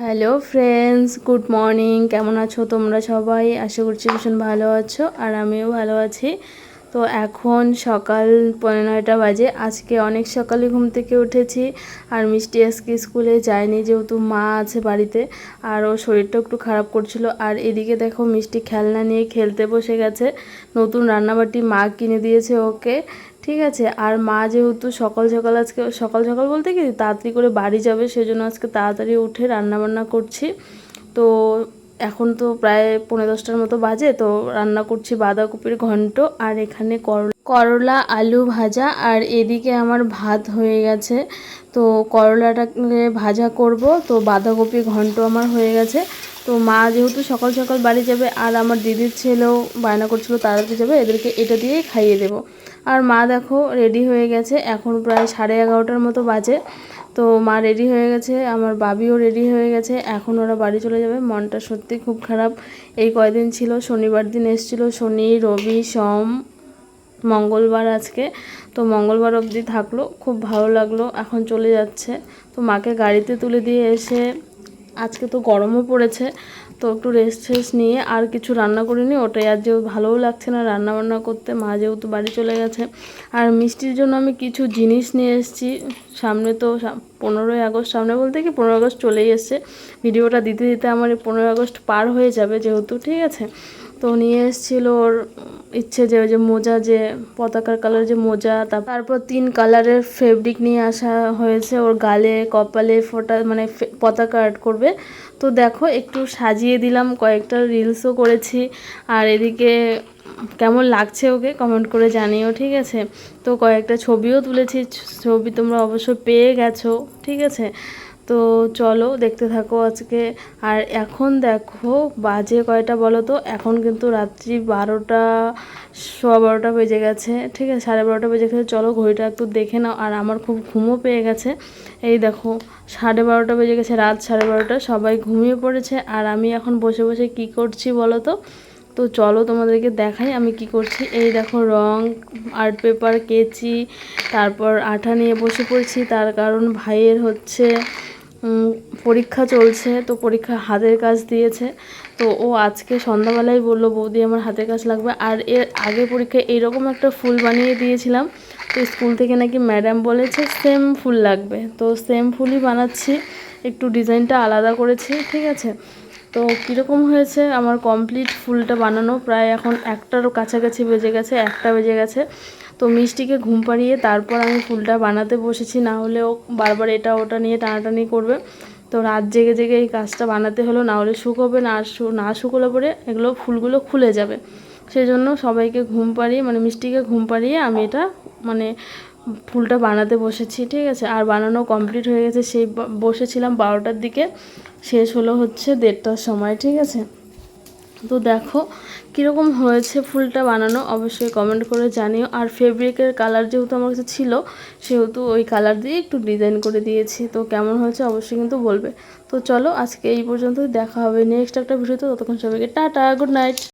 Hello friends good morning কেমন আছো তোমরা সবাই? আশা করছি ভীষণ ভালো আছো আর আমিও ভালো আছি। তো এখন সকাল পনেরো নয়টা বাজে। আজকে অনেক সকালে ঘুম থেকে উঠেছি আর মিষ্টি আজকে স্কুলে যায়নি যেহেতু মা আছে বাড়িতে আর ওর শরীরটা একটু খারাপ করছিল। আর এদিকে দেখো মিষ্টি খেলনা নিয়ে খেলতে বসে গেছে। নতুন রান্নাবাটি মা কিনে দিয়েছে ওকে। ঠিক আছে, আর মা যেহেতু সকাল সকাল আজকে, সকাল সকাল বলতে কি তাড়াতাড়ি করে বাড়ি যাবে, সেজন্য আজকে তাড়াতাড়ি উঠে রান্নাবান্না করছি। তো এখন তো প্রায় পনেরো দশটার মতো বাজে, তো রান্না করছি বাঁধাকপির ঘন্ট আর এখানে করলা। করলা, আলু ভাজা আর এদিকে আমার ভাত হয়ে গেছে। তো করলাটাকে ভাজা করব, তো বাঁধাকপি ঘন্ট আমার হয়ে গেছে। তো মা যেহেতু সকাল সকাল বাড়ি যাবে আর আমার দিদির ছেলেও বায়না করছিল তাড়াতাড়ি যাবে, এদেরকে এটা দিয়েই খাইয়ে দেবো। আর মা দেখো রেডি হয়ে গেছে, এখন প্রায় সাড়ে এগারোটার মতো বাজে। তো মা রেডি হয়ে গেছে, আমার বাবিও রেডি হয়ে গেছে, এখন ওরা বাড়ি চলে যাবে। মনটা সত্যি খুব খারাপ। এই কয়দিন ছিল? শনিবার দিন এসেছিল শনি, রবি, সোম, মঙ্গলবার আজকে। তো মঙ্গলবার অবধি থাকল, খুব ভালো লাগল, এখন চলে যাচ্ছে। তো মাকে গাড়িতে তুলে দিয়ে এসে, আজকে তো গরমও পড়েছে তো একটু রেস্ট টেস্ট নিয়ে আর কিছু রান্না করিনি, ওটাই আর যেহেতু ভালোও লাগছে না রান্না বান্না করতে, মা যেহেতু বাড়ি চলে গেছে। আর মিষ্টির জন্য আমি কিছু জিনিস নিয়ে এসেছি, সামনে তো পনেরোই আগস্ট, সামনে বলতে কি পনেরোই আগস্ট চলেই এসছে। ভিডিওটা দিতে দিতে আমার পনেরোই আগস্ট পার হয়ে যাবে যেহেতু, ঠিক আছে? তো নিয়ে এসেছিল ওর ইচ্ছে যে ওই যে মোজা যে, পতাকার কালার যে মোজা তারপর তিন কালারের ফেব্রিক নিয়ে আসা হয়েছে। ওর গালে, কপালে ফোটা মানে পতাকা আর্ট করবে। তো দেখো, একটু সাজিয়ে দিলাম, কয়েকটা রিলসও করেছি। আর এদিকে কেমন লাগছে ওকে কমেন্ট করে জানিও, ঠিক আছে? তো কয়েকটা ছবিও তুলেছি, ছবি তোমরা অবশ্যই পেয়ে গেছো, ঠিক আছে? তো চলো দেখতে থাকো আজকে। আর এখন দেখো বাজে কয়টা বলো তো এখন কিন্তু রাত্রি বারোটা, সোয়া বারোটা বেজে গেছে, ঠিক আছে? সাড়ে বারোটা বেজে গেছে। চলো ঘড়িটা একটু দেখে নাও। আর আমার খুব ঘুমও পেয়ে গেছে। এই দেখো, সাড়ে বারোটা বেজে গেছে, রাত সাড়ে বারোটা, সবাই ঘুমিয়ে পড়েছে। আর আমি এখন বসে বসে কি করছি বলো তো তো চলো তোমাদেরকে দেখাই আমি কি করছি। এই দেখো রং আর্ট পেপার কেচি, তারপর আঠা নিয়ে বসে পড়ছি। তার কারণ ভাইয়ের হচ্ছে পরীক্ষা চলছে, তো পরীক্ষা হাতের কাজ দিয়েছে। তো ও আজকে সন্ধ্যাবেলায় বলল, বৌদি, আমার হাতের কাজ লাগবে। আর এর আগে পরীক্ষায় এইরকম একটা ফুল বানিয়ে দিয়েছিলাম, তো স্কুল থেকে নাকি ম্যাডাম বলেছে, সেম ফুল লাগবে। তো সেম ফুলই বানাচ্ছি, একটু ডিজাইনটা আলাদা করেছি, ঠিক আছে? তো কীরকম হয়েছে, আমার কমপ্লিট ফুলটা বানানো, প্রায় এখন একটারও কাছাকাছি বেজে গেছে, একটা বেজে গেছে। তো মিষ্টিকে ঘুম পাড়িয়ে তারপর আমি ফুলটা বানাতে বসেছি, না হলেও বারবার এটা ওটা নিয়ে টানাটানি করবে। তো রাত জেগে জেগে এই কাজটা বানাতে হলো, না হলে শুকোবে না না শুকোলে পরে এগুলো ফুলগুলো খুলে যাবে। সেই জন্য সবাইকে ঘুম পাড়িয়ে মানে মিষ্টিকে ঘুম পাড়িয়ে আমি এটা মানে ফুলটা বানাতে বসেছি, ঠিক আছে? আর বানানো কমপ্লিট হয়ে গেছে, সেই বসেছিলাম বারোটার দিকে। শেষ হলো হচ্ছে দেড়টার সময়, ঠিক আছে? তো দেখো কীরকম হয়েছে ফুলটা বানানো, অবশ্যই কমেন্ট করে জানিও। আর ফেব্রিকের কালার যেহেতু আমার কাছে ছিল, সেহেতু ওই কালার দিয়ে একটু ডিজাইন করে দিয়েছি। তো কেমন হয়েছে অবশ্যই কিন্তু বলবে। তো চলো আজকে এই পর্যন্তই, দেখা হবে নেক্সট একটা ভিডিওতে। ততক্ষণ সবাইকে টাটা গুড নাইট